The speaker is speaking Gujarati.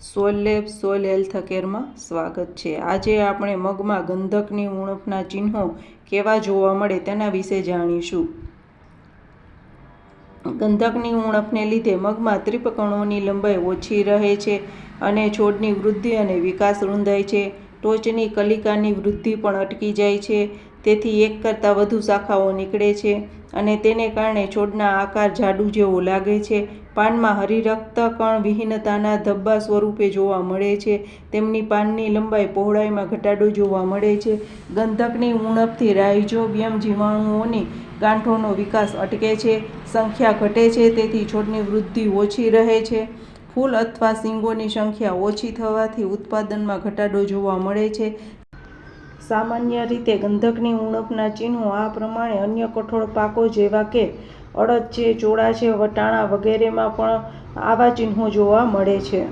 સોલ લેબ, સોલ હેલ્થ કેરમાં સ્વાગત છે. આજે આપણે મગમાં ગંધકની ઉણપના ચિહ્નો કેવા જોવા મળે તેના વિશે જાણીશું. ગંધકની ઉણપને લીધે મગમાં ત્રિપકણોની લંબાઈ ઓછી રહે છે અને છોડની વૃદ્ધિ અને વિકાસ રૂંધાય છે. ટોચની કલિકાની વૃદ્ધિ પણ અટકી જાય છે. તેથી એક કરતાં વધુ શાખાઓ નીકળે છે અને તેને કારણે છોડના આકાર જાડુ જેવો લાગે છે. પાનમાં હરિરક્તકણ વિહીનતાના ધબ્બા સ્વરૂપે જોવા મળે છે. તેમની પાનની લંબાઈ પહોળાઈમાં ઘટાડો જોવા મળે છે. ગંધકની ઉણપથી રાઇઝોબિયમ જીવાણુઓની ગાંઠોનો વિકાસ અટકે છે. સંખ્યા ઘટે છે તેથી છોડની વૃદ્ધિ ઓછી રહે છે. ફૂલ અથવા સિંગોની સંખ્યા ઓછી થવાથી ઉત્પાદનમાં ઘટાડો જોવા મળે છે. સામાન્ય રીતે ગંધકની ઉણપના ચિહ્નો આ પ્રમાણે અન્ય કઠોળ પાકો જેવા કે અડદ છે, ચોળા છે, વટાણા વગેરેમાં પણ આવા ચિહ્નો જોવા મળે છે.